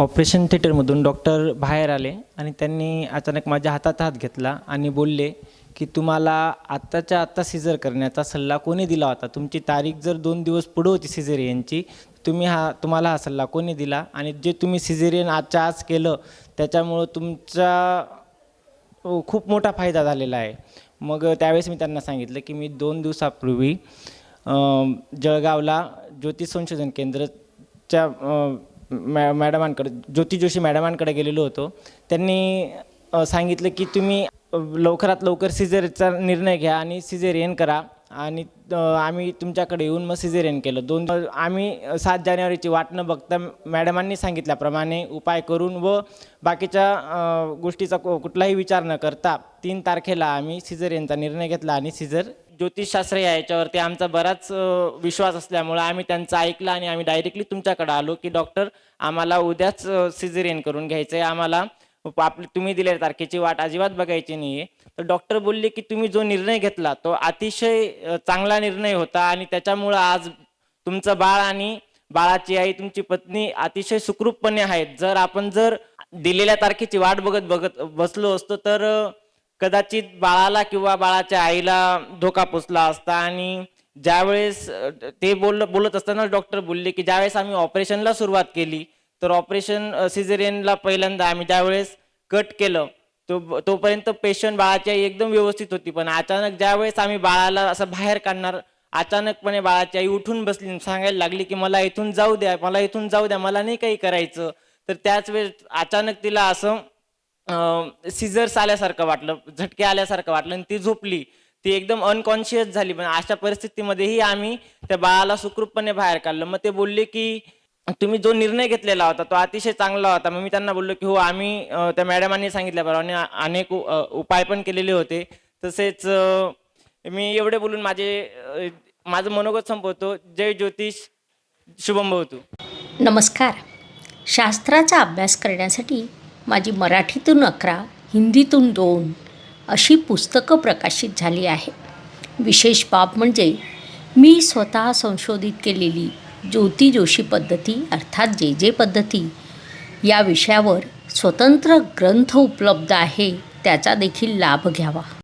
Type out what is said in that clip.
Operation थिएटरमधून doctor बाहेर आले आणि त्यांनी अचानक माझ्या हातात हात घेतला आणि बोलले की तुम्हाला आत्ताच्या आत्ता सिजर करण्याचा सल्ला कोणी दिला होता? तुमची तारीख जर दोन दिवस पुढं होती सिझेरियनची तुम्ही हा तुम्हाला हा सल्ला कोणी दिला? आणि जे तुम्ही सिझेरियन आजच्या आज केलं त्याच्यामुळं तुमचा खूप मोठा फायदा झालेला आहे. मग त्यावेळेस मी त्यांना सांगितलं की मी दोन दिवसापूर्वी जळगावला ज्योतिष संशोधन केंद्रच्या मॅ मॅडमांकडे ज्योती जोशी मॅडमांकडे गेलेलो होतो. त्यांनी सांगितलं की तुम्ही लवकरात लवकर सिझेरचा निर्णय घ्या आणि सिझेरियन करा. आणि आम्ही तुमच्याकडे येऊन मग सिझेरियन केलं. दोन आम्ही सात जानेवारीची वाट न बघता मॅडमांनी सांगितल्याप्रमाणे उपाय करून व बाकीच्या गोष्टीचा कु- कुठलाही विचार न करता तीन तारखेला आम्ही सिझेरियनचा निर्णय घेतला आणि सिझर ज्योतिषशास्त्र या याच्यावरती आमचा बराच विश्वास असल्यामुळं आम्ही त्यांचं ऐकलं आणि आम्ही डायरेक्टली तुमच्याकडे आलो की डॉक्टर आम्हाला उद्याच सिझेरियन करून घ्यायचं आहे आम्हाला आपली तुम्ही दिलेल्या तारखेची वाट अजिबात बघायची नाही आहे तर डॉक्टर बोलले की तुम्ही जो निर्णय घेतला तो अतिशय चांगला निर्णय होता आणि त्याच्यामुळं आज तुमचं बाळ आणि बाळाची आई तुमची पत्नी अतिशय सुखरूपपणे आहेत. जर आपण जर दिलेल्या तारखेची वाट बघत बघत बसलो असतो तर कदाचित बाळाला किंवा बाळाच्या आईला धोका पोचला असता आणि ज्यावेळेस ते बोल बोलत असताना डॉक्टर बोलले की ज्यावेळेस आम्ही ऑपरेशनला सुरुवात केली तर ऑपरेशन सिझेरियनला पहिल्यांदा आम्ही ज्यावेळेस कट केलं तो तोपर्यंत पेशंट बाळाची आई एकदम व्यवस्थित होती. पण अचानक ज्यावेळेस आम्ही बाळाला असं बाहेर काढणार अचानकपणे बाळाची आई उठून बसली सांगायला लागली की मला इथून जाऊ द्या मला इथून जाऊ द्या मला नाही काही करायचं. तर त्याच वेळेस अचानक तिला असं सिझर्स आल्यासारखं वाटलं झटके आल्यासारखं वाटलं आणि ती झोपली. ती एकदम अनकॉन्शियस झाली. पण अशा परिस्थितीमध्येही आम्ही त्या बाळाला सुखरूपपणे बाहेर काढलं. मग ते बोलले की तुम्ही जो निर्णय घेतलेला होता तो अतिशय चांगला होता. मग मी त्यांना बोललो की हो आम्ही त्या मॅडमांनी सांगितल्याप्रमाणे अनेक उ- उपाय पण केलेले होते. तसेच मी एवढे बोलून माझे माझं मनोगत संपवतो. जय ज्योतिष. शुभम भवतू नमस्कार. शास्त्राचा अभ्यास करण्यासाठी माझी मराठीतून अकरा हिंदीतून दोन अशी पुस्तकं प्रकाशित झाली आहे विशेष बाब म्हणजे मी स्वतः संशोधित केलेली ज्योती जोशी पद्धती अर्थात जे जे पद्धती या विषयावर स्वतंत्र ग्रंथ उपलब्ध आहे त्याचा देखील लाभ घ्यावा.